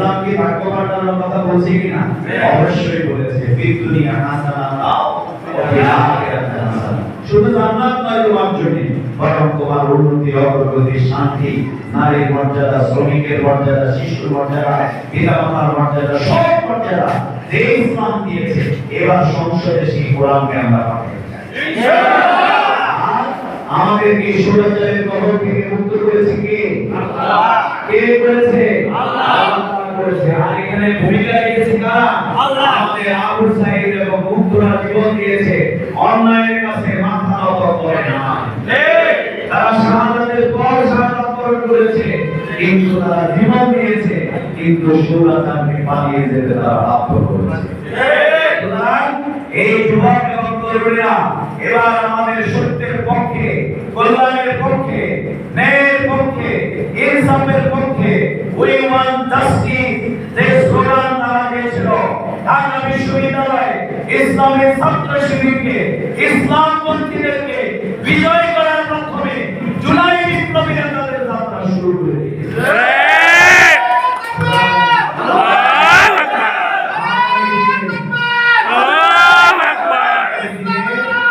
ইসলাম কি ভাগ্য পাল্টানোর কথা বলছে কিনা? অবশ্যই বলেছে। ফিদ দুনিয়া হাসানা দাও ওয়া ফিল আখিরাতি হাসানা শুধু জান্নাত নয় তোমার জন্য। বরং তোমার উন্নতি অগ্রগতি শান্তি নারীর মর্যাদা শ্রমিকের মর্যাদা শিশুর মর্যাদা পিতামাতার মর্যাদা সব মর্যাদা যে ইসলাম দিয়েছে এবার সংসদে সেই কোরআনকে আমরা পাঠাই। আমাদেরকে সুরাচারের কবর থেকে মুক্ত করেছে কে? কে করেছে? আল্লাহ। করেছে। আর এখানে ভূমিকা রেখেছে কারা? আল্লাহ। আমাদের আবু সাইদ এবং মুক্তরা জীবন দিয়েছে। অন্যায়ের কাছে মাথা নত করে না। তারা শাহাদাতের পর শাহাদাত বরণ করেছে। কিন্তু তারা জীবন দিয়েছে। কিন্তু সুরাচারকে পালিয়ে যেতে তারা বাধ্য করেছে। সুতরাং এই যুবক এবং তরুণীরা এবার আমাদের সত্যের পক্ষে কল্যাণের পক্ষে ন্যায়ের পক্ষে ইনসাফের পক্ষে উই ওয়ান জাস্টিস ঢাকা বিশ্ববিদ্যালয়ে ইসলামের ছাত্র শিবিরকে ইসলামপন্থীদেরকে বিজয়